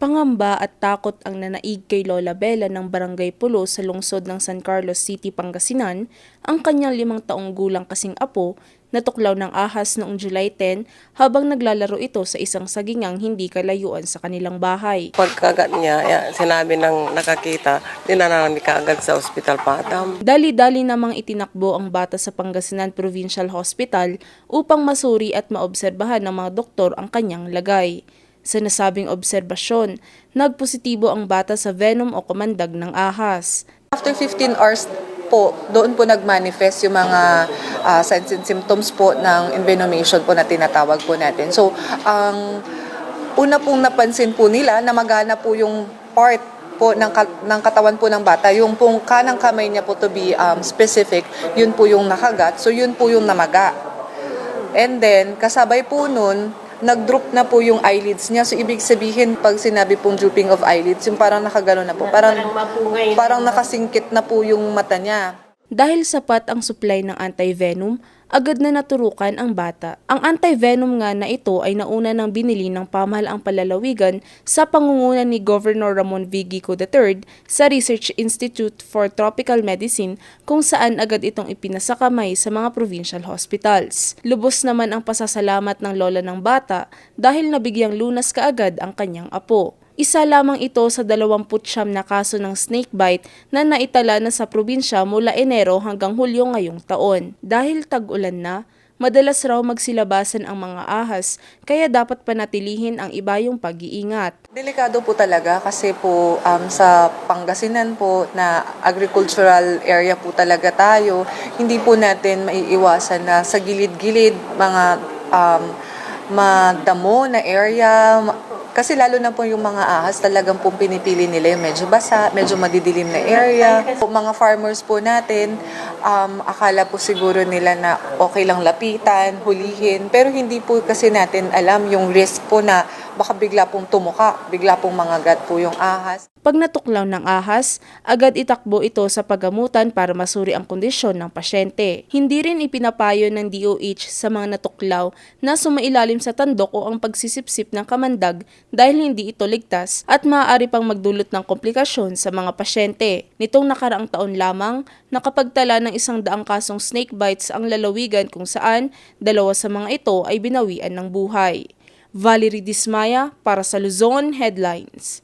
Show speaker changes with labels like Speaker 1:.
Speaker 1: Pangamba at takot ang nanaig kay Lola Bella ng Barangay Pulo sa lungsod ng San Carlos City, Pangasinan, ang kanyang limang taong gulang kasing apo natuklaw ng ahas noong July 10 habang naglalaro ito sa isang sagingang hindi kalayuan sa kanilang bahay.
Speaker 2: Pagkagat niya, ya, sinabi ng nakakita, dinanang ni kaagad sa ospital Patam.
Speaker 1: Dali-dali namang itinakbo ang bata sa Pangasinan Provincial Hospital upang masuri at maobserbahan ng mga doktor ang kanyang lagay. Sa nasabing obserbasyon, nagpositibo ang bata sa venom o kumandag ng ahas.
Speaker 3: After 15 hours po, doon po nagmanifest yung mga ah, signs and symptoms po ng envenomation po na tinatawag po natin. So, ang una pong napansin po nila na magana po yung part po ng, ng katawan po ng bata, yung pong kanang kamay niya po to be um, specific, yun po yung nakagat, so yun po yung namaga. And then, kasabay po nun, nag-drop na po yung eyelids niya. So, ibig sabihin, pag sinabi pong drooping of eyelids, yung parang nakagano na po. Parang, parang nakasingkit na po yung mata niya.
Speaker 1: Dahil sapat ang supply ng anti-venom, agad na naturukan ang bata. Ang anti-venom nga na ito ay nauna ng binili ng pamahalaang palalawigan sa pangunguna ni Governor Ramon V. Gico III sa Research Institute for Tropical Medicine kung saan agad itong ipinasakamay sa mga provincial hospitals. Lubos naman ang pasasalamat ng lola ng bata dahil nabigyang lunas kaagad ang kanyang apo. Isa lamang ito sa 29 na kaso ng snakebite na naitala na sa probinsya mula Enero hanggang Hulyo ngayong taon. Dahil tag-ulan na, madalas raw magsilabasan ang mga ahas kaya dapat panatilihin ang ibayong pag-iingat.
Speaker 3: Delikado po talaga kasi po um, sa Pangasinan po na agricultural area po talaga tayo, hindi po natin maiiwasan na sa gilid-gilid mga um, madamo na area, kasi lalo na po yung mga ahas, talagang po pinipili nila yung medyo basa, medyo madidilim na area. Mga farmers po natin, um, akala po siguro nila na okay lang lapitan, hulihin, pero hindi po kasi natin alam yung risk po na baka bigla pong tumuka, bigla pong mangagat po yung ahas.
Speaker 1: Pag natuklaw ng ahas, agad itakbo ito sa pagamutan para masuri ang kondisyon ng pasyente. Hindi rin ipinapayo ng DOH sa mga natuklaw na sumailalim sa tandok o ang pagsisipsip ng kamandag dahil hindi ito ligtas at maaari pang magdulot ng komplikasyon sa mga pasyente. Nitong nakaraang taon lamang, nakapagtala ng isang daang kasong snake bites ang lalawigan kung saan dalawa sa mga ito ay binawian ng buhay. Valerie Dismaya para sa Luzon Headlines.